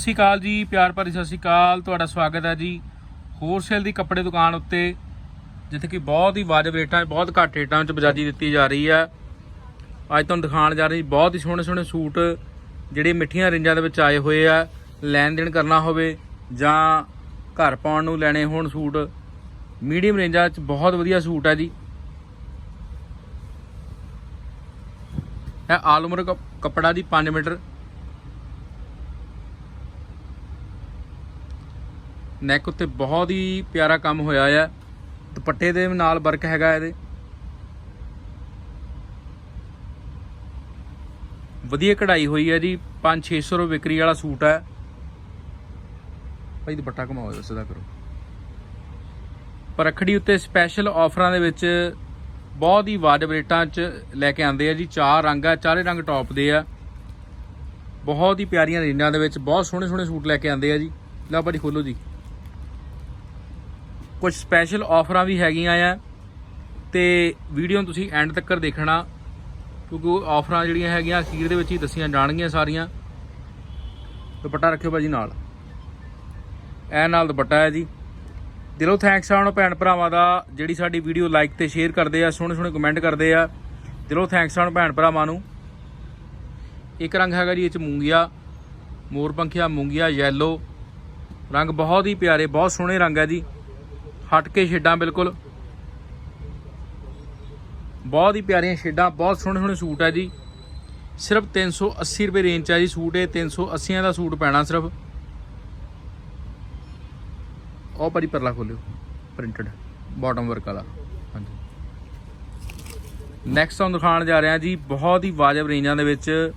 ਸਤਿ ਸ਼੍ਰੀ ਅਕਾਲ ਜੀ, ਪਿਆਰ ਭਰੀ ਸਤਿ ਸ਼੍ਰੀ ਅਕਾਲ, ਤੁਹਾਡਾ ਸਵਾਗਤ ਹੈ ਜੀ ਹੋਲਸੇਲ ਦੀ ਕੱਪੜੇ ਦੁਕਾਨ ਉੱਤੇ, ਜਿੱਥੇ ਕਿ ਬਹੁਤ ਹੀ ਵਾਜਬ ਰੇਟਾਂ, ਬਹੁਤ ਘੱਟ ਰੇਟਾਂ ਵਿੱਚ ਬਜਾਜੀ ਦਿੱਤੀ ਜਾ ਰਹੀ ਹੈ। ਅੱਜ ਤੁਹਾਨੂੰ ਦਿਖਾਉਣ ਜਾ ਰਹੀ ਬਹੁਤ ਹੀ ਸੋਹਣੇ ਸੋਹਣੇ ਸੂਟ, ਜਿਹੜੇ ਮਿੱਠੀਆਂ ਰੇਂਜਾਂ ਦੇ ਵਿੱਚ ਆਏ ਹੋਏ ਆ। ਲੈਣ ਦੇਣ ਕਰਨਾ ਹੋਵੇ ਜਾਂ ਘਰ ਪਾਉਣ ਨੂੰ ਲੈਣੇ ਹੋਣ ਸੂਟ, ਮੀਡੀਅਮ ਰੇਂਜਾਂ 'ਚ ਬਹੁਤ ਵਧੀਆ ਸੂਟ ਹੈ ਜੀ। ਇਹ ਆਲ ਉਮਰ ਕੱਪੜਾ ਦੀ 5 ਮੀਟਰ ਨੈਕ ਉੱਤੇ ਬਹੁਤ ਹੀ ਪਿਆਰਾ ਕੰਮ ਹੋਇਆ ਆ। ਦੁਪੱਟੇ ਦੇ ਨਾਲ ਵਰਕ ਹੈਗਾ ਇਹਦੇ। ਵਧੀਆ ਕਢਾਈ ਹੋਈ ਹੈ ਜੀ 5-600 ਰੁਪਏ ਵਿਕਰੀ ਵਾਲਾ ਸੂਟ ਹੈ। ਭਾਈ ਦੁਪੱਟਾ ਘਮਾਓ ਦੱਸਦਾ ਕਰੋ। ਪਰ ਰੱਖੜੀ ਉੱਤੇ ਸਪੈਸ਼ਲ ਆਫਰਾਂ ਦੇ ਵਿੱਚ ਬਹੁਤ ਹੀ ਵਾਜਬ ਰੇਟਾਂ 'ਚ ਲੈ ਕੇ ਆਂਦੇ ਆ ਜੀ, ਚਾਰ ਰੰਗ ਆ, ਚਾਰੇ ਰੰਗ ਟੌਪ ਦੇ ਆ। ਬਹੁਤ ਹੀ ਪਿਆਰੀਆਂ ਰੇਂਜਾਂ ਦੇ ਵਿੱਚ ਬਹੁਤ ਸੋਹਣੇ ਸੋਹਣੇ ਸੂਟ ਲੈ ਕੇ ਆਂਦੇ ਆ ਜੀ। ਲਓ ਭਾਜੀ ਖੋਲੋ ਜੀ। ਕੁਝ ਸਪੈਸ਼ਲ ਆਫਰਾਂ ਵੀ ਹੈਗੀਆਂ ਆ ਤੇ ਵੀਡੀਓ ਨੂੰ ਤੁਸੀਂ ਐਂਡ ਤੱਕ ਦੇਖਣਾ, ਕਿਉਂਕਿ ਉਹ ਆਫਰਾਂ ਜਿਹੜੀਆਂ ਹੈਗੀਆਂ, ਅਖੀਰ ਦੇ ਵਿੱਚ ਹੀ ਦੱਸੀਆਂ ਜਾਣਗੀਆਂ ਸਾਰੀਆਂ। ਦੁਪੱਟਾ ਰੱਖਿਓ ਭਾਜੀ ਨਾਲ। ਇਹ ਨਾਲ ਦੁਪੱਟਾ ਹੈ ਜੀ। ਦਿਲੋਂ ਥੈਂਕਸ ਆਉਣ ਭੈਣ ਭਰਾਵਾਂ ਦਾ, ਜਿਹੜੀ ਸਾਡੀ ਵੀਡੀਓ ਲਾਈਕ ਤੇ ਸ਼ੇਅਰ ਕਰਦੇ ਆ, ਸੋਹਣੇ ਸੋਹਣੇ ਕਮੈਂਟ ਕਰਦੇ ਆ। ਦਿਲੋਂ ਥੈਂਕਸ ਆਉਣ ਭੈਣ ਭਰਾਵਾਂ ਨੂੰ। ਇੱਕ ਰੰਗ ਹੈਗਾ ਜੀ, ਇਹ ਚ ਮੂੰਗੀਆ। ਮੋਰ ਪੰਖੀਆ ਮੂੰਗੀਆ ਯੈਲੋ ਰੰਗ ਬਹੁਤ ਹੀ ਪਿਆਰੇ, ਬਹੁਤ ਸੋਹਣੇ ਰੰਗ ਹੈ ਜੀ। ਹਟ ਕੇ ਸ਼ੇਡਾਂ ਬਿਲਕੁਲ। ਬਹੁਤ ਹੀ ਪਿਆਰੀਆਂ ਸ਼ੇਡਾਂ ਬਹੁਤ ਸੋਹਣੇ ਸੋਹਣੇ ਸੂਟ ਹੈ ਜੀ। ਸਿਰਫ 380 ਰੁਪਏ ਰੇਂਜ 'ਚ ਹੈ ਜੀ ਸੂਟ, ਇਹ 380 ਦਾ ਸੂਟ ਪੈਣਾ ਸਿਰਫ। ਉਹ ਪਰੀ ਪਰਲਾ ਖੋਲਿਓ ਪ੍ਰਿੰਟਡ ਬਾਟਮ ਵਰਕ ਵਾਲਾ। ਹਾਂਜੀ। ਨੈਕਸਟ ਤੁਹਾਨੂੰ ਦਿਖਾਉਣ ਜਾ ਰਿਹਾ ਜੀ, ਬਹੁਤ ਹੀ ਵਾਜਬ ਰੇਂਜਾਂ ਦੇ ਵਿੱਚ।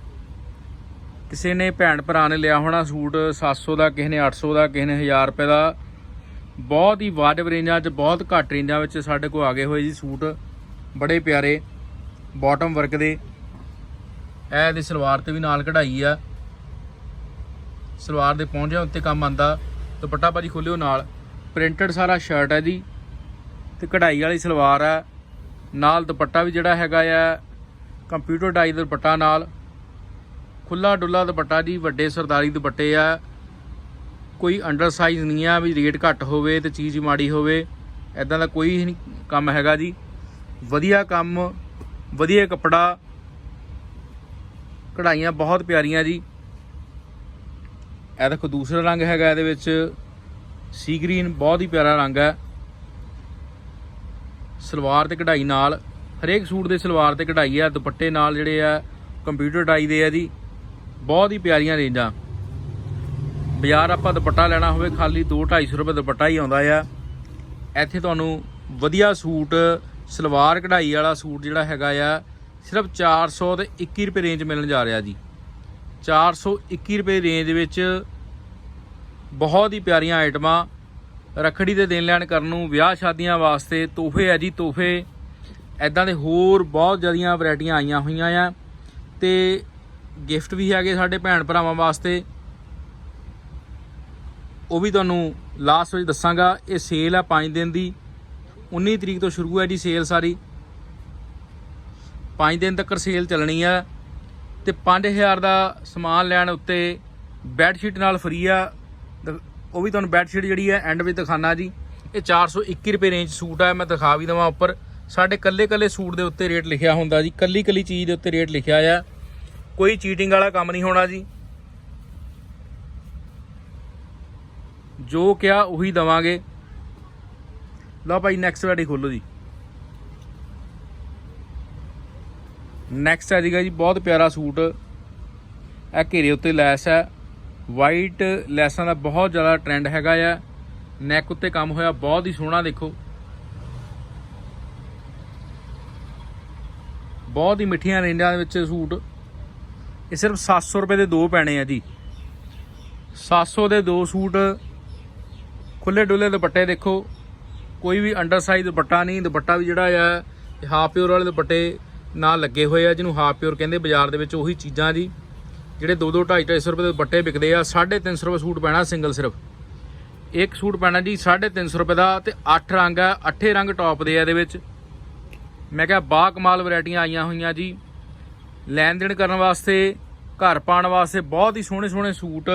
ਕਿਸੇ ਨੇ ਭੈਣ ਭਰਾ ਨੇ ਲਿਆ ਹੋਣਾ ਸੂਟ 700 ਦਾ, ਕਿਸੇ ਨੇ 800 ਦਾ, ਕਿਸੇ ਨੇ 1000 ਰੁਪਏ ਦਾ। ਬਹੁਤ ਹੀ ਵਾਜਬ ਰੇਂਜਾਂ 'ਚ, ਬਹੁਤ ਘੱਟ ਰੇਂਜਾਂ ਵਿੱਚ ਸਾਡੇ ਕੋਲ ਆ ਗਏ ਹੋਏ ਜੀ ਸੂਟ। ਬੜੇ ਪਿਆਰੇ ਬਾਟਮ ਵਰਕ ਦੇ। ਇਹ ਦੇ ਸਲਵਾਰ ਤੇ ਵੀ ਨਾਲ ਕਢਾਈ ਆ। ਸਲਵਾਰ ਦੇ ਪਹੁੰਚਿਆਂ ਉੱਤੇ ਕੰਮ ਆਂਦਾ। ਦੁਪੱਟਾ ਭਾਜੀ ਖੋਲਿਓ ਨਾਲ। ਪ੍ਰਿੰਟਡ ਸਾਰਾ ਸ਼ਰਟ ਹੈ ਜੀ। ਤੇ ਕਢਾਈ ਵਾਲੀ ਸਲਵਾਰ ਹੈ ਨਾਲ ਦੁਪੱਟਾ ਵੀ ਜਿਹੜਾ ਹੈਗਾ ਆ ਕੰਪਿਊਟਰ ਡਾਈ ਦੁਪੱਟਾ ਨਾਲ। ਖੁੱਲਾ ਡੁੱਲਾ ਦੁਪੱਟਾ ਜੀ, ਵੱਡੇ ਸਰਦਾਰੀ ਦੁਪੱਟੇ ਆ। ਕੋਈ ਅੰਡਰ ਸਾਈਜ਼ ਨਹੀਂ ਆ ਵੀ ਰੇਟ ਘੱਟ ਹੋਵੇ ਤੇ ਚੀਜ਼ ਮਾੜੀ ਹੋਵੇ ਐਦਾਂ ਦਾ ਕੋਈ ਨਹੀਂ ਕੰਮ ਹੈਗਾ ਜੀ। ਵਧੀਆ ਕੰਮ, ਵਧੀਆ ਕੱਪੜਾ, ਕਢਾਈਆਂ ਬਹੁਤ ਪਿਆਰੀਆਂ ਜੀ। ਇਹ ਦੇਖੋ ਦੂਸਰਾ ਰੰਗ ਹੈਗਾ ਇਹਦੇ ਵਿੱਚ ਸੀ ਗ੍ਰੀਨ ਬਹੁਤ ਹੀ ਪਿਆਰਾ ਰੰਗ ਹੈ। ਸਲਵਾਰ ਤੇ ਕਢਾਈ ਨਾਲ, ਹਰੇਕ ਸੂਟ ਦੇ ਸਲਵਾਰ ਤੇ ਕਢਾਈ ਆ, ਦੁਪੱਟੇ ਨਾਲ ਜਿਹੜੇ ਆ ਕੰਪਿਊਟਰ ਡਾਈ ਦੇ ਆ ਜੀ। ਬਹੁਤ ਹੀ ਪਿਆਰੀਆਂ ਰੇਂਜਾਂ। ਬਾਜ਼ਾਰ ਆਪਾਂ ਦੁਪੱਟਾ ਲੈਣਾ ਹੋਵੇ, ਖਾਲੀ 2-250 ਰੁਪਏ ਦੁਪੱਟਾ ਹੀ ਆਉਂਦਾ ਆ। ਇੱਥੇ ਤੁਹਾਨੂੰ ਵਧੀਆ ਸੂਟ, ਸਲਵਾਰ ਕਢਾਈ ਵਾਲਾ ਸੂਟ ਜਿਹੜਾ ਹੈਗਾ ਆ, ਸਿਰਫ 400 ਤੇ 21 ਰੁਪਏ ਰੇਂਜ ਮਿਲਣ ਜਾ ਰਿਹਾ ਜੀ। 421 ਰੁਪਏ ਰੇਂਜ ਵਿੱਚ ਬਹੁਤ ਹੀ ਪਿਆਰੀਆਂ ਆਈਟਮਾਂ ਰਖੜੀ ਦੇ ਦੇਣ ਲੈਣ ਕਰਨ ਨੂੰ, ਵਿਆਹ ਸ਼ਾਦੀਆਂ ਵਾਸਤੇ ਤੋਹਫੇ ਆ ਜੀ, ਤੋਹਫੇ। ਐਦਾਂ ਦੇ ਹੋਰ ਬਹੁਤ ਜ਼ਿਆਦੀਆਂ ਵੈਰਾਈਟੀਆਂ ਆਈਆਂ ਹੋਈਆਂ ਆ। ਤੇ ਗਿਫਟ ਵੀ ਹੈਗੇ ਸਾਡੇ ਭੈਣ ਭਰਾਵਾਂ ਵਾਸਤੇ। ਉਹ ਵੀ ਤੁਹਾਨੂੰ ਲਾਸਟ ਵਿੱਚ ਦੱਸਾਂਗਾ, ਇਹ ਸੇਲ ਆ 5 ਦਿਨ ਦੀ। 19 ਤਰੀਕ ਤੋਂ ਸ਼ੁਰੂ ਹੈ ਜੀ ਸੇਲ ਸਾਰੀ। 5 ਦਿਨ ਤੱਕ ਸੇਲ ਚੱਲਣੀ ਆ ਤੇ 5000 ਦਾ ਸਮਾਨ ਲੈਣ ਉੱਤੇ ਬੈੱਡ ਸ਼ੀਟ ਨਾਲ ਫਰੀ ਆ। ਉਹ ਵੀ ਤੁਹਾਨੂੰ ਬੈੱਡ ਸ਼ੀਟ ਜਿਹੜੀ ਆ ਐਂਡ ਵਿੱਚ ਦਿਖਾਣਾ ਜੀ। ਇਹ 421 ਰੁਪਏ ਰੇਂਜ ਸੂਟ ਆ, ਮੈਂ ਦਿਖਾ ਵੀ ਦਵਾਂ ਉੱਪਰ। ਸਾਡੇ ਕੱਲੇ ਕੱਲੇ ਸੂਟ ਦੇ ਉੱਤੇ ਰੇਟ ਲਿਖਿਆ ਹੁੰਦਾ ਜੀ। ਕੱਲੀ ਕੱਲੀ ਚੀਜ਼ ਦੇ ਉੱਤੇ ਰੇਟ ਲਿਖਿਆ ਆ। ਕੋਈ ਚੀਟਿੰਗ ਵਾਲਾ ਕੰਮ ਨਹੀਂ ਹੋਣਾ ਜੀ। ਜੋ ਕਿਹਾ ਉਹੀ ਦਵਾਂਗੇ। ਲਓ ਭਾਈ ਨੈਕਸਟ ਵੈਰਾਈਟੀ ਖੋਲੋ ਜੀ। ਨੈਕਸਟ ਹੈ ਜੀਗਾ ਜੀ, ਬਹੁਤ ਪਿਆਰਾ ਸੂਟ। ਇਹ ਘੇਰੇ ਉੱਤੇ ਲੈਸ ਹੈ। ਵਾਈਟ ਲੈਸਾਂ ਦਾ ਬਹੁਤ ਜ਼ਿਆਦਾ ਟ੍ਰੈਂਡ ਹੈਗਾ ਆ। ਨੈਕ ਉੱਤੇ ਕੰਮ ਹੋਇਆ, ਬਹੁਤ ਹੀ ਸੋਹਣਾ ਦੇਖੋ। ਬਹੁਤ ਹੀ ਮਿੱਠੀਆਂ ਰੇਂਜਾਂ ਦੇ ਵਿੱਚ ਸੂਟ। ਇਹ ਸਿਰਫ 700 ਰੁਪਏ ਦੇ ਦੋ ਪੈਣੇ ਆ ਜੀ। 700 ਦੇ ਦੋ ਸੂਟ ਖੁੱਲੇ ਡੁੱਲੇ ਦੁਪੱਟੇ ਦੇਖੋ। ਕੋਈ ਵੀ ਅੰਡਰ ਸਾਈਜ਼ ਦੁਪੱਟਾ ਨਹੀਂ, ਦੁਪੱਟਾ ਵੀ ਜਿਹੜਾ ਆ ਹਾਫ ਪਿਓਰ ਵਾਲੇ ਦੁਪੱਟੇ ਨਾਲ ਲੱਗੇ ਹੋਏ ਆ, ਜਿਹਨੂੰ ਹਾਫ ਪਿਓਰ ਕਹਿੰਦੇ ਬਾਜ਼ਾਰ ਦੇ ਵਿੱਚ ਉਹੀ ਚੀਜ਼ਾਂ ਜੀ। ਜਿਹੜੇ 2 2 2.5 250 ਰੁਪਏ ਦੇ ਦੁਪੱਟੇ ਵਿਕਦੇ ਆ 350 ਰੁਪਏ ਸੂਟ ਪੈਣਾ ਸਿੰਗਲ ਸਿਰਫ। ਇੱਕ ਸੂਟ ਪੈਣਾ ਜੀ 350 ਰੁਪਏ ਦਾ ਤੇ 8 ਰੰਗ ਆ 8 ਰੰਗ ਟੌਪ ਦੇ ਆ ਇਹਦੇ ਵਿੱਚ। ਮੈਂ ਕਿਹਾ ਬਾ ਕਮਾਲ ਵੈਰਾਈਟੀਆਂ ਆਈਆਂ ਹੋਈਆਂ ਜੀ। ਲੈਣ ਦੇਣ ਕਰਨ ਵਾਸਤੇ, ਘਰ ਪਾਉਣ ਵਾਸਤੇ ਬਹੁਤ ਹੀ ਸੋਹਣੇ ਸੋਹਣੇ ਸੂਟ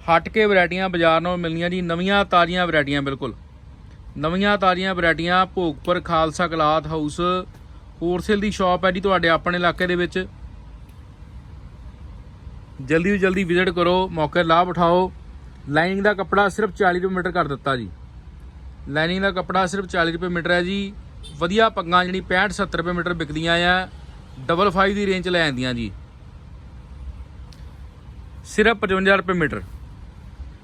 ਹਟ ਕੇ ਵੈਰਾਈਟੀਆਂ ਬਾਜ਼ਾਰ ਨਾਲੋਂ ਮਿਲਣੀਆਂ ਜੀ, ਨਵੀਆਂ ਤਾਜ਼ੀਆਂ ਵੈਰਾਈਟੀਆਂ, ਬਿਲਕੁਲ। ਨਵੀਆਂ ਤਾਜ਼ੀਆਂ ਵੈਰਾਈਟੀਆਂ, Bhogpur Khalsa cloth house wholesale ਦੀ ਸ਼ਾਪ ਹੈ ਜੀ ਤੁਹਾਡੇ ਆਪਣੇ ਇਲਾਕੇ ਦੇ ਵਿੱਚ। ਜਲਦੀ ਤੋਂ ਜਲਦੀ ਵਿਜ਼ਿਟ ਕਰੋ, ਮੌਕੇ ਲਾਭ ਉਠਾਓ। ਲਾਈਨਿੰਗ ਦਾ ਕੱਪੜਾ ਸਿਰਫ 40 ਰੁਪਏ ਮੀਟਰ ਕਰ ਦਿੱਤਾ ਜੀ। ਲਾਈਨਿੰਗ ਦਾ ਕੱਪੜਾ ਸਿਰਫ 40 ਰੁਪਏ ਮੀਟਰ ਹੈ ਜੀ। ਵਧੀਆ ਪੱਗਾਂ ਜਿਹੜੀ 65 70 ਰੁਪਏ ਮੀਟਰ ਵਿਕਦੀਆਂ ਆ ਡਬਲ 5 ਦੀ ਰੇਂਜ 'ਚ ਲੈ ਆਂਦੀਆਂ ਜੀ। ਸਿਰਫ 55 ਰੁਪਏ ਮੀਟਰ।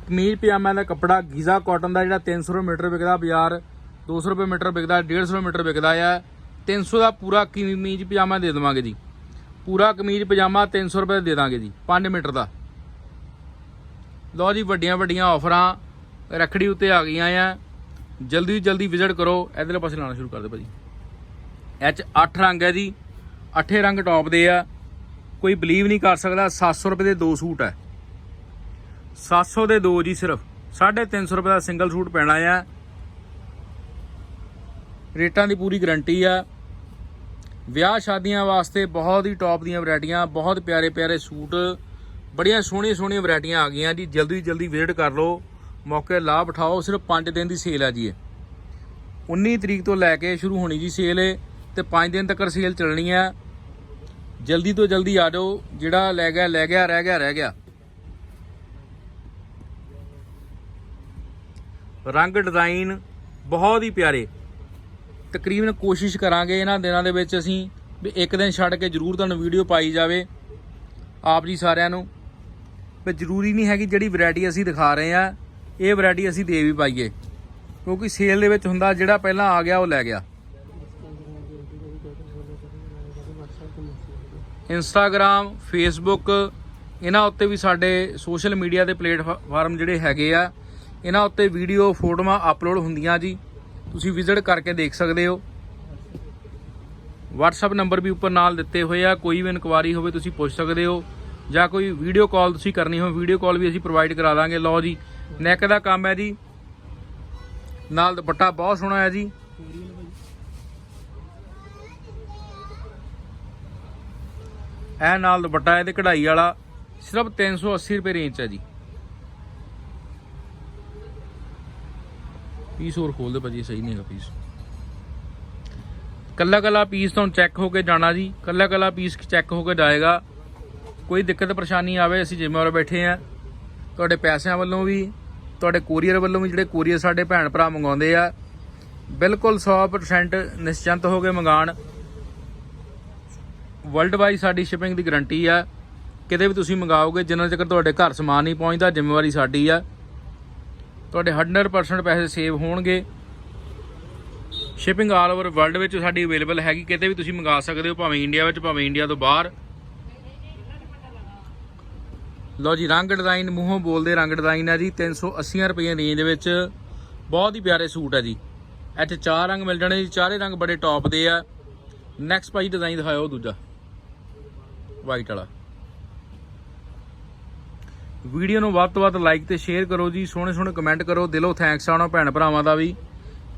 ਕਮੀਜ਼ ਪਜਾਮਾ ਦਾ ਕੱਪੜਾ, ਗੀਜ਼ਾ ਕਾਟਨ ਦਾ ਜਿਹੜਾ 300 ਰੁਪਏ ਮੀਟਰ ਵਿਕਦਾ ਬਾਜ਼ਾਰ 200 ਰੁਪਏ ਮੀਟਰ ਵਿਕਦਾ 150 ਰੁਪਏ ਮੀਟਰ ਵਿਕਦਾ ਆ 300 ਦਾ ਪੂਰਾ ਕਮੀਜ਼ ਪਜਾਮਾ ਦੇ ਦੇਵਾਂਗੇ ਜੀ। ਪੂਰਾ ਕਮੀਜ਼ ਪਜਾਮਾ 300 ਰੁਪਏ ਦਾ ਦੇ ਦਾਂਗੇ ਜੀ 5 ਮੀਟਰ ਦਾ। ਲਓ ਜੀ ਵੱਡੀਆਂ ਵੱਡੀਆਂ ਆਫਰਾਂ ਰੱਖੜੀ ਉੱਤੇ ਆ ਗਈਆਂ ਆ। ਜਲਦੀ ਜਲਦੀ ਵਿਜ਼ਿਟ ਕਰੋ ਇਧਰਲੇ ਪਾਸੇ ਲਾਣਾ ਸ਼ੁਰੂ ਕਰ ਦਿਓ ਭਾਜੀ। ਇਹ 'ਚ 8 ਰੰਗ ਹੈ ਜੀ, ਅੱਠੇ ਰੰਗ ਟੌਪ ਦੇ ਆ। ਕੋਈ ਬਲੀਵ ਨਹੀਂ ਕਰ ਸਕਦਾ 700 ਰੁਪਏ ਦੇ ਦੋ ਸੂਟ ਹੈ 700 ਦੇ ਦੋ ਜੀ ਸਿਰਫ। 350 ਰੁਪਏ ਦਾ ਸਿੰਗਲ ਸੂਟ ਪੈਣਾ ਆ। ਰੇਟਾਂ ਦੀ ਪੂਰੀ ਗਾਰੰਟੀ ਆ। ਵਿਆਹ ਸ਼ਾਦੀਆਂ ਵਾਸਤੇ ਬਹੁਤ ਹੀ ਟੌਪ ਦੀਆਂ ਵੈਰਾਈਟੀਆਂ, ਬਹੁਤ ਪਿਆਰੇ ਪਿਆਰੇ ਸੂਟ, ਬੜੀਆਂ ਸੋਹਣੀਆਂ ਸੋਹਣੀਆਂ ਵੈਰਾਈਟੀਆਂ ਆ ਗਈਆਂ ਜੀ। ਜਲਦੀ ਜਲਦੀ ਵਿਜ਼ਿਟ ਕਰ ਲਓ। ਮੌਕੇ ਲਾਭ ਉਠਾਓ। ਸਿਰਫ 5 ਦਿਨ ਦੀ ਸੇਲ ਆ ਜੀ ਇਹ। 19 ਤਰੀਕ ਤੋਂ ਲੈ ਕੇ ਸ਼ੁਰੂ ਹੋਣੀ ਜੀ ਸੇਲ ਇਹ ਤੇ 5 ਦਿਨ ਤੱਕ ਸੇਲ ਚੱਲਣੀ ਆ। ਜਲਦੀ ਤੋਂ ਜਲਦੀ ਆ ਜਾਓ। ਜਿਹੜਾ ਲੈ ਗਿਆ ਲੈ ਗਿਆ, ਰਹਿ ਗਿਆ ਰਹਿ ਗਿਆ। ਰੰਗ ਡਿਜ਼ਾਈਨ ਬਹੁਤ ਹੀ ਪਿਆਰੇ। ਤਕਰੀਬਨ ਕੋਸ਼ਿਸ਼ ਕਰਾਂਗੇ ਇਹਨਾਂ ਦਿਨਾਂ ਦੇ ਵਿੱਚ ਅਸੀਂ ਵੀ ਇੱਕ ਦਿਨ ਛੱਡ ਕੇ ਜ਼ਰੂਰ ਤੁਹਾਨੂੰ ਵੀਡੀਓ ਪਾਈ ਜਾਵੇ, ਆਪ ਜੀ ਸਾਰਿਆਂ ਨੂੰ। ਪਰ ਜ਼ਰੂਰੀ ਨਹੀਂ ਹੈਗੀ ਜਿਹੜੀ ਵੈਰਾਈਟੀ ਅਸੀਂ ਦਿਖਾ ਰਹੇ ਆ ਇਹ ਵੈਰਾਈਟੀ ਅਸੀਂ ਦੇ ਵੀ ਪਾਈਏ। ਕਿਉਂਕਿ ਸੇਲ ਦੇ ਵਿੱਚ ਹੁੰਦਾ ਜਿਹੜਾ ਪਹਿਲਾਂ ਆ ਗਿਆ ਉਹ ਲੈ ਗਿਆ। ਇੰਸਟਾਗ੍ਰam ਫੇਸਬੁੱਕ ਇਹਨਾਂ ਉੱਤੇ ਵੀ ਸਾਡੇ ਸੋਸ਼ਲ ਮੀਡੀਆ ਦੇ ਪਲੇਟਫਾਰਮ ਜਿਹੜੇ ਹੈਗੇ ਆ ਇਹਨਾਂ ਉੱਤੇ ਵੀਡੀਓ ਫੋਟੋਆਂ ਅਪਲੋਡ ਹੁੰਦੀਆਂ ਜੀ। ਤੁਸੀਂ ਵਿਜ਼ਿਟ ਕਰਕੇ ਦੇਖ ਸਕਦੇ ਹੋ। WhatsApp ਨੰਬਰ ਵੀ ਉੱਪਰ ਨਾਲ ਦਿੱਤੇ ਹੋਏ ਆ। ਕੋਈ ਵੀ ਇਨਕੁਆਰੀ ਹੋਵੇ, ਤੁਸੀਂ ਪੁੱਛ ਸਕਦੇ ਹੋ। ਜਾਂ ਕੋਈ ਵੀਡੀਓ ਕਾਲ ਤੁਸੀਂ ਕਰਨੀ ਹੋਵੇ ਵੀਡੀਓ ਕਾਲ ਵੀ ਅਸੀਂ ਪ੍ਰੋਵਾਈਡ ਕਰਾ ਦਾਂਗੇ। ਲਓ ਜੀ ਨੈਕ ਦਾ ਕੰਮ ਹੈ ਜੀ। ਨਾਲ ਦੁਪੱਟਾ ਬਹੁਤ ਸੋਹਣਾ ਹੈ ਜੀ। ਇਹ ਨਾਲ ਦੁਪੱਟਾ, ਇਹਦੇ ਕਢਾਈ ਵਾਲਾ ਸਿਰਫ 380 ਰੁਪਏ ਰੇਂਜ 'ਚ ਹੈ ਜੀ। ਪੀਸ ਹੋਰ ਖੋਲ ਦੇ ਭਾਜੀ ਸਹੀ ਨਹੀਂ ਹੈਗਾ ਪੀਸ ਕੱਲਾ ਕੱਲਾ ਪੀਸ ਤੁਹਾਨੂੰ ਚੈੱਕ ਹੋ ਕੇ ਜਾਣਾ ਜੀ। ਕੱਲਾ ਕੱਲਾ ਪੀਸ ਚੈੱਕ ਹੋ ਕੇ ਜਾਏਗਾ। ਕੋਈ ਦਿੱਕਤ ਪਰੇਸ਼ਾਨੀ ਆਵੇ, ਅਸੀਂ ਜ਼ਿੰਮੇਵਾਰ ਬੈਠੇ ਆ ਤੁਹਾਡੇ ਪੈਸਿਆਂ ਵੱਲੋਂ ਵੀ, ਤੁਹਾਡੇ ਕੋਰੀਅਰ ਵੱਲੋਂ ਵੀ, ਜਿਹੜੇ ਕੋਰੀਅਰ ਸਾਡੇ ਭੈਣ ਭਰਾ ਮੰਗਾਉਂਦੇ ਆ, ਬਿਲਕੁਲ 100% ਨਿਸ਼ਚਿੰਤ ਹੋ ਕੇ ਮੰਗਾਣ ਵਰਲਡ ਵਾਈਡ ਸਾਡੀ ਸ਼ਿਪਿੰਗ ਦੀ ਗਾਰੰਟੀ ਆ। ਕਿਤੇ ਵੀ ਤੁਸੀਂ ਮੰਗਾਓਗੇ, ਜਿੰਨਾ ਚਿਰ ਤੁਹਾਡੇ ਘਰ ਸਮਾਨ ਨਹੀਂ ਪਹੁੰਚਦਾ, ਜ਼ਿੰਮੇਵਾਰੀ ਸਾਡੀ ਆ। ਤੁਹਾਡੇ 100% ਪੈਸੇ ਸੇਵ ਹੋਣਗੇ। ਸ਼ਿਪਿੰਗ ਆਲ ਓਵਰ ਵਰਲਡ ਵਿੱਚ ਸਾਡੀ ਅਵੇਲੇਬਲ ਹੈਗੀ, ਕਿਤੇ ਵੀ ਤੁਸੀਂ ਮੰਗਾ ਸਕਦੇ ਹੋ, ਭਾਵੇਂ ਇੰਡੀਆ ਵਿੱਚ, ਭਾਵੇਂ ਇੰਡੀਆ ਤੋਂ ਬਾਹਰ। ਲਓ ਜੀ, ਰੰਗ ਡਿਜ਼ਾਈਨ ਮੂੰਹੋਂ ਬੋਲਦੇ ਰੰਗ ਡਿਜ਼ਾਈਨ ਹੈ ਜੀ 380 ਰੁਪਏ ਰੇਂਜ ਵਿੱਚ। ਬਹੁਤ ਹੀ ਪਿਆਰੇ ਸੂਟ ਹੈ ਜੀ। ਇੱਥੇ ਚਾਰ ਰੰਗ ਮਿਲ ਜਾਣੇ ਜੀ, ਚਾਰੇ ਰੰਗ ਬੜੇ ਟੌਪ ਦੇ ਆ। ਨੈਕਸਟ ਭਾਈ ਡਿਜ਼ਾਈਨ ਦਿਖਾਓ ਦੂਜਾ। ਵਾਈਟ ਵਾਲਾ। ਵੀਡੀਓ ਨੂੰ ਵੱਧ ਤੋਂ ਵੱਧ ਲਾਈਕ ਤੇ ਸ਼ੇਅਰ ਕਰੋ ਜੀ, ਸੋਹਣੇ ਸੋਹਣੇ ਕਮੈਂਟ ਕਰੋ, ਦਿਲੋਂ ਥੈਂਕਸ ਆਉਣਾ ਭੈਣ ਭਰਾਵਾਂ ਦਾ ਵੀ,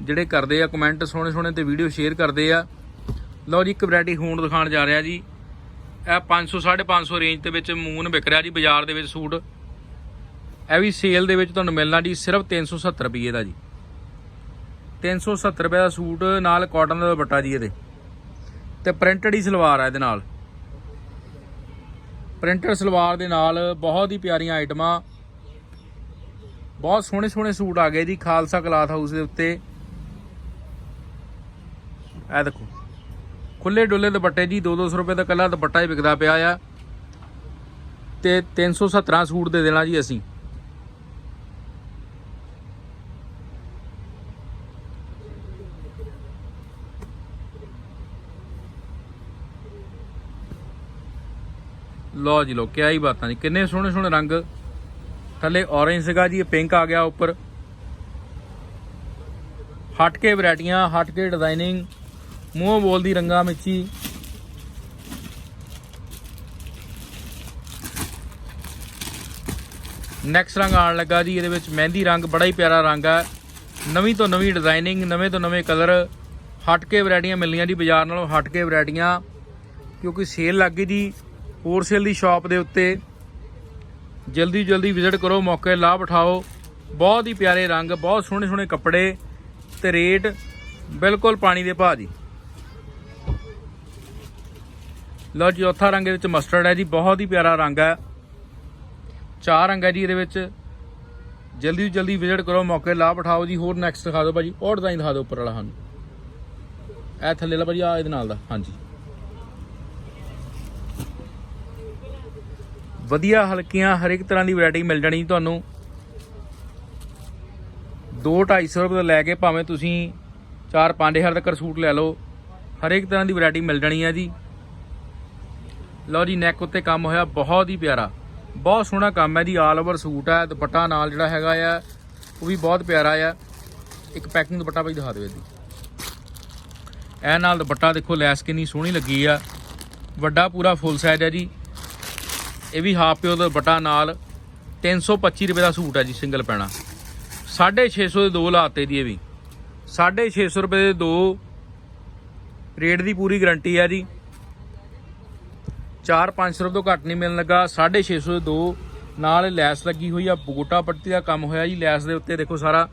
ਜਿਹੜੇ ਕਰਦੇ ਆ ਕਮੈਂਟ ਸੋਹਣੇ ਸੋਹਣੇ ਤੇ ਵੀਡੀਓ ਸ਼ੇਅਰ ਕਰਦੇ ਆ। ਲਓ ਜੀ, ਇੱਕ ਵੈਰਾਈਟੀ ਹੁਣ ਦਿਖਾਉਣ ਜਾ ਰਿਹਾ ਜੀ। ਇਹ 500 550 ਰੇਂਜ ਦੇ ਵਿੱਚ ਮੂਨ ਵਿਕ ਰਿਹਾ ਜੀ, ਬਾਜ਼ਾਰ ਦੇ ਵਿੱਚ ਸੂਟ। ਇਹ ਵੀ ਸੇਲ ਦੇ ਵਿੱਚ ਤੁਹਾਨੂੰ ਮਿਲਣਾ ਜੀ, ਸਿਰਫ 370 ਰੁਪਏ ਦਾ ਜੀ। 370 ਰੁਪਏ ਦਾ ਸੂਟ, ਨਾਲ ਕਾਟਨ ਦਾ ਦੁਪੱਟਾ ਜੀ ਇਹਦੇ। ਤੇ ਪ੍ਰਿੰਟਡ ਹੀ ਸਲਵਾਰ ਆ ਇਹਦੇ ਨਾਲ। ਪ੍ਰਿੰਟਰ ਸਲਵਾਰ ਦੇ ਨਾਲ ਬਹੁਤ ਹੀ ਪਿਆਰੀਆਂ ਆਈਟਮਾਂ। ਬਹੁਤ ਸੋਹਣੇ ਸੋਹਣੇ ਸੂਟ ਆ ਗਏ ਜੀ, ਖਾਲਸਾ ਕਲਾਥ ਹਾਊਸ ਦੇ ਉੱਤੇ। ਇਹ ਦੇਖੋ ਖੁੱਲੇ ਡੁੱਲੇ ਦੁਪੱਟੇ ਜੀ 2-200 ਰੁਪਏ ਦਾ ਕੱਲਾ ਦੁਪੱਟਾ ਹੀ ਵਿਕਦਾ ਪਿਆ ਆ। ਤੇ 317 ਸੂਟ ਦੇ ਦੇਣਾ ਜੀ ਅਸੀਂ। ਲਓ ਜੀ ਲੋ ਕਿਆ ਹੀ ਬਾਤਾਂ ਜੀ। ਕਿੰਨੇ ਸੋਹਣੇ ਸੋਹਣੇ ਰੰਗ। ਥੱਲੇ orange ਸੀਗਾ ਜੀ, ਇਹ ਪਿੰਕ ਆ ਗਿਆ ਉੱਪਰ। ਹਟ ਕੇ ਵੈਰਾਈਟੀਆਂ, ਹਟ ਕੇ ਡਿਜ਼ਾਈਨਿੰਗ ਮੂੰਹੋਂ ਬੋਲਦੀ ਰੰਗਾ ਮਿੱਚੀ ਨੈਕਸਟ ਰੰਗ ਆਉਣ ਲੱਗਾ ਜੀ, ਇਹਦੇ ਵਿੱਚ ਮਹਿੰਦੀ ਰੰਗ, ਬੜਾ ਹੀ ਪਿਆਰਾ ਰੰਗ ਹੈ ਨਵੀਂ ਤੋਂ ਨਵੀਂ ਡਿਜ਼ਾਈਨਿੰਗ ਨਵੇਂ ਤੋਂ ਨਵੇਂ ਕਲਰ ਹਟ ਕੇ ਵੈਰਾਈਟੀਆਂ ਮਿਲਣੀਆਂ ਜੀ, ਬਾਜ਼ਾਰ ਨਾਲੋਂ ਹਟ ਕੇ ਵੈਰਾਈਟੀਆਂ। ਕਿਉਂਕਿ ਸੇਲ ਲੱਗ ਗਈ ਜੀ। ਹੋਲਸੇਲ ਦੀ ਸ਼ਾਪ ਦੇ ਉੱਤੇ। ਜਲਦੀ ਜਲਦੀ ਵਿਜ਼ਿਟ ਕਰੋ, ਮੌਕੇ ਲਾਭ ਉਠਾਓ। ਬਹੁਤ ਹੀ ਪਿਆਰੇ ਰੰਗ, ਬਹੁਤ ਸੋਹਣੇ ਸੋਹਣੇ ਕੱਪੜੇ ਤੇ ਰੇਟ ਬਿਲਕੁਲ ਪਾਣੀ ਦੇ ਭਾਅ ਜੀ। ਲਓ ਜੀ, ਚੌਥਾ ਰੰਗ ਇਹਦੇ ਵਿੱਚ ਮਸਟਰਡ ਹੈ ਜੀ, ਬਹੁਤ ਹੀ ਪਿਆਰਾ ਰੰਗ ਹੈ। ਚਾਰ ਰੰਗ ਹੈ ਜੀ ਇਹਦੇ ਵਿੱਚ। ਜਲਦੀ ਜਲਦੀ ਵਿਜ਼ਿਟ ਕਰੋ, ਮੌਕੇ ਲਾਭ ਉਠਾਓ ਜੀ। ਹੋਰ ਨੈਕਸਟ ਦਿਖਾ ਦਿਓ ਭਾਜੀ ਔਰ ਡਿਜ਼ਾਈਨ ਦਿਖਾ ਦਿਓ ਉੱਪਰ ਵਾਲਾ ਸਾਨੂੰ। ਇਹ ਥੱਲੇ ਵਾਲਾ ਭਾਜੀ ਆ ਇਹਦੇ ਨਾਲ ਦਾ, ਹਾਂਜੀ। ਵਧੀਆ ਹਲਕੀਆਂ ਹਰ ਇੱਕ ਤਰ੍ਹਾਂ ਦੀ ਵੈਰਾਈਟੀ ਮਿਲ ਜਾਣੀ ਜੀ ਤੁਹਾਨੂੰ 2-250 ਰੁਪਏ ਤੋਂ ਲੈ ਕੇ ਭਾਵੇਂ ਤੁਸੀਂ 4-5000 ਤੱਕ ਸੂਟ ਲੈ ਲਓ ਹਰ ਇੱਕ ਤਰ੍ਹਾਂ ਦੀ ਵੈਰਾਈਟੀ ਮਿਲ ਜਾਣੀ ਹੈ ਜੀ। ਲਓ ਜੀ ਨੈਕ ਉੱਤੇ ਕੰਮ ਹੋਇਆ, ਬਹੁਤ ਹੀ ਪਿਆਰਾ। ਬਹੁਤ ਸੋਹਣਾ ਕੰਮ ਹੈ ਜੀ ਆਲ ਓਵਰ ਸੂਟ ਹੈ ਦੁਪੱਟਾ ਨਾਲ ਜਿਹੜਾ ਹੈਗਾ ਆ, ਉਹ ਵੀ ਬਹੁਤ ਪਿਆਰਾ ਆ। ਇੱਕ ਪੈਕਿੰਗ ਦੁਪੱਟਾ ਭਾਈ ਦਿਖਾ ਦਿਓ ਇਹਦੀ। ਇਹ ਨਾਲ ਦੁਪੱਟਾ ਦੇਖੋ, ਲੈਸ ਕਿੰਨੀ ਸੋਹਣੀ ਲੱਗੀ ਆ। ਵੱਡਾ ਪੂਰਾ ਫੁੱਲ ਸਾਈਜ਼ ਹੈ ਜੀ। ਇਹ ਵੀ ਹਾਫ ਪਿਓ ਦਾ ਦੁਪੱਟਾ ਨਾਲ 325 ਰੁਪਏ ਦਾ ਸੂਟ ਹੈ ਜੀ ਸਿੰਗਲ ਪੈਣਾ 650 ਦੇ ਦੋ ਲਾਤੇ ਦੀ ਇਹ ਵੀ। 650 ਰੁਪਏ ਦੇ ਦੋ ਰੇਟ ਦੀ ਪੂਰੀ ਗਾਰੰਟੀ ਹੈ ਜੀ। 4-500 ਰੁਪਏ ਤੋਂ ਘੱਟ ਨਹੀਂ ਮਿਲਣ ਲੱਗਾ। 650 ਦੇ ਦੋ ਨਾਲ ਲੈਸ ਲੱਗੀ ਹੋਈ ਆ, ਬੋਟਾ ਪੱਟੀ ਦਾ ਕੰਮ ਹੋਇਆ ਜੀ। ਲੈਸ ਦੇ ਉੱਤੇ ਦੇਖੋ ਸਾਰਾ।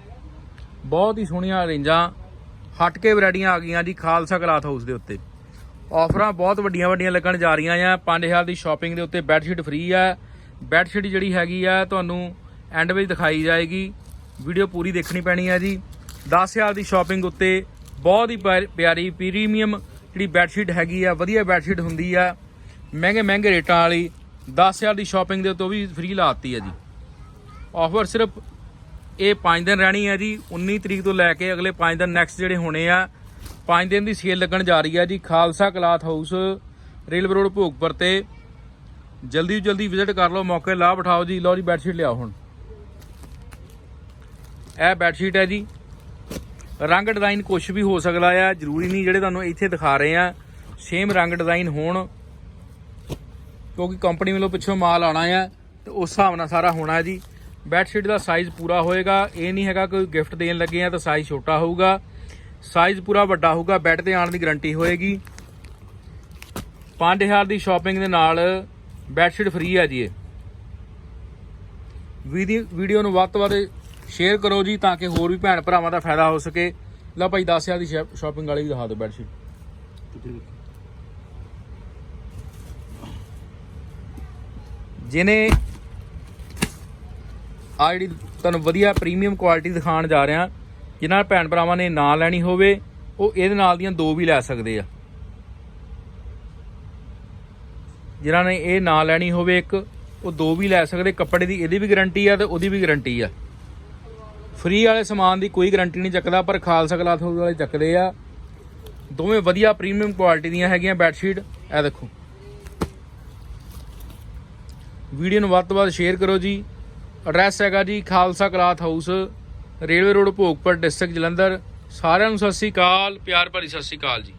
ਬਹੁਤ ਹੀ ਸੋਹਣੀਆਂ ਰੇਂਜਾਂ, ਹਟ ਕੇ ਵੈਰਾਈਟੀਆਂ ਆ ਗਈਆਂ ਜੀ, ਖਾਲਸਾ ਕਲਾਥ ਹਾਊਸ ਦੇ ਉੱਤੇ। ਆਫਰਾਂ ਬਹੁਤ ਵੱਡੀਆਂ ਵੱਡੀਆਂ ਲੱਗਣ ਜਾ ਰਹੀਆਂ ਆ। 5000 ਦੀ ਸ਼ਾਪਿੰਗ ਦੇ ਉੱਤੇ ਬੈੱਡਸ਼ੀਟ ਫ੍ਰੀ ਆ। ਬੈੱਡਸ਼ੀਟ ਜਿਹੜੀ ਹੈਗੀ ਆ, ਤੁਹਾਨੂੰ ਐਂਡ ਵਿੱਚ ਦਿਖਾਈ ਜਾਏਗੀ। ਵੀਡੀਓ ਪੂਰੀ ਦੇਖਣੀ ਪੈਣੀ ਆ ਜੀ। 10000 ਦੀ ਸ਼ਾਪਿੰਗ ਉੱਤੇ ਬਹੁਤ ਹੀ ਪਿਆਰੀ- ਪਿਆਰੀ ਪ੍ਰੀਮੀਅਮ ਜਿਹੜੀ ਬੈੱਡਸ਼ੀਟ ਹੈਗੀ ਆ, ਵਧੀਆ ਬੈੱਡਸ਼ੀਟ ਹੁੰਦੀ ਆ। ਮਹਿੰਗੇ ਮਹਿੰਗੇ ਰੇਟਾਂ ਵਾਲੀ 10000 ਦੀ ਸ਼ਾਪਿੰਗ ਦੇ ਉੱਤੇ ਉਹ ਵੀ ਫ੍ਰੀ ਲਾਤੀ ਆ ਜੀ। ਆਫਰ ਸਿਰਫ ਇਹ 5 ਦਿਨ ਰਹਿਣੀ ਹੈ ਜੀ। 19 ਤਰੀਕ ਤੋਂ ਲੈ ਕੇ ਅਗਲੇ 5 ਦਿਨ ਨੈਕਸਟ ਜਿਹੜੇ ਹੋਣੇ ਆ 5 ਦਿਨ ਦੀ ਸੇਲ ਲੱਗਣ ਜਾ ਰਹੀ ਹੈ ਜੀ। Khalsa cloth house railway road Bhogpur ਤੇ। ਜਲਦੀ ਤੋਂ ਜਲਦੀ ਵਿਜ਼ਿਟ ਕਰ ਲਓ, ਮੌਕੇ ਲਾਭ ਉਠਾਓ ਜੀ। ਲਓ ਜੀ ਬੈੱਡਸ਼ੀਟ ਲਿਆਓ ਹੁਣ। ਇਹ ਬੈੱਡਸ਼ੀਟ ਹੈ ਜੀ। ਰੰਗ ਡਿਜ਼ਾਈਨ ਕੁਝ ਵੀ ਹੋ ਸਕਦਾ ਆ, ਜ਼ਰੂਰੀ ਨਹੀਂ ਜਿਹੜੇ ਤੁਹਾਨੂੰ ਇੱਥੇ ਦਿਖਾ ਰਹੇ ਆ। ਸੇਮ ਰੰਗ ਡਿਜ਼ਾਈਨ ਹੋਣ, ਕਿਉਂਕਿ ਕੰਪਨੀ ਵੱਲੋਂ ਪਿੱਛੋਂ ਮਾਲ ਆਣਾ ਆ, ਤੇ ਉਸ ਹਿਸਾਬ ਨਾਲ ਸਾਰਾ ਹੋਣਾ ਜੀ। ਬੈੱਡਸ਼ੀਟ ਦਾ ਸਾਈਜ਼ ਪੂਰਾ ਹੋਏਗਾ। ਇਹ ਨਹੀਂ ਹੈਗਾ ਕੋਈ ਗਿਫਟ ਦੇਣ ਲੱਗੇ ਆ, ਤਾਂ ਸਾਈਜ਼ ਛੋਟਾ ਹੋਊਗਾ। ਸਾਈਜ਼ ਪੂਰਾ ਵੱਡਾ ਹੋਊਗਾ, ਬੈੱਡ ਤੇ ਆਉਣ ਦੀ ਗਾਰੰਟੀ ਹੋਏਗੀ। 5000 ਦੀ ਸ਼ਾਪਿੰਗ ਦੇ ਨਾਲ ਬੈੱਡਸ਼ੀਟ ਫ੍ਰੀ ਹੈ ਜੀ ਇਹ। ਵੀਡੀ- ਵੀਡੀਓ ਨੂੰ ਵੱਧ ਤੋਂ ਵੱਧ ਸ਼ੇਅਰ ਕਰੋ ਜੀ, ਤਾਂ ਕਿ ਹੋਰ ਵੀ ਭੈਣ ਭਰਾਵਾਂ ਦਾ ਫਾਇਦਾ ਹੋ ਸਕੇ। ਲਓ ਭਾਈ 10000 ਦੀ ਸ਼ਾਪਿੰਗ ਵਾਲੀ ਵੀ ਦਿਖਾ ਦਿਓ ਬੈੱਡਸ਼ੀਟ ਜਿਹਨੇ ਆ ਜਿਹੜੀ ਤੁਹਾਨੂੰ ਵਧੀਆ ਪ੍ਰੀਮੀਅਮ ਕੁਆਲਿਟੀ ਦਿਖਾਉਣ ਜਾ ਰਿਹਾ ਜਿਨ੍ਹਾਂ ਭੈਣ ਭਰਾਵਾਂ ਨੇ ਨਾ ਲੈਣੀ ਹੋਵੇ, ਉਹ ਇਹਦੇ ਨਾਲ ਦੀਆਂ ਦੋ ਵੀ ਲੈ ਸਕਦੇ ਆ। ਜਿਨ੍ਹਾਂ ਨੇ ਇਹ ਨਾ ਲੈਣੀ ਹੋਵੇ ਇੱਕ, ਉਹ ਦੋ ਵੀ ਲੈ ਸਕਦੇ। ਕੱਪੜੇ ਦੀ ਇਹਦੀ ਵੀ ਗਾਰੰਟੀ ਆ ਤੇ ਉਹਦੀ ਵੀ ਗਾਰੰਟੀ ਆ। ਫ੍ਰੀ ਵਾਲੇ ਸਮਾਨ ਦੀ ਕੋਈ ਗਾਰੰਟੀ ਨਹੀਂ ਚੱਕਦਾ, ਪਰ ਖਾਲਸਾ ਕਲਾਥ ਹਾਊਸ ਵਾਲੇ ਚੱਕਦੇ ਆ। ਦੋਵੇਂ ਵਧੀਆ ਪ੍ਰੀਮੀਅਮ ਕੁਆਲਿਟੀ ਦੀਆਂ ਹੈਗੀਆਂ ਬੈੱਡਸ਼ੀਟ, ਇਹ ਦੇਖੋ। ਵੀਡੀਓ ਨੂੰ ਵੱਧ ਤੋਂ ਵੱਧ ਸ਼ੇਅਰ ਕਰੋ ਜੀ। ਐਡਰੈਸ ਹੈਗਾ ਜੀ, Khalsa cloth house railway road Bhogpur district Jalandhar. ਸਾਰਿਆਂ ਨੂੰ ਸਤਿ ਸ੍ਰੀ ਅਕਾਲ, ਪਿਆਰ ਭਰੀ ਸਤਿ ਸ੍ਰੀ ਅਕਾਲ ਜੀ।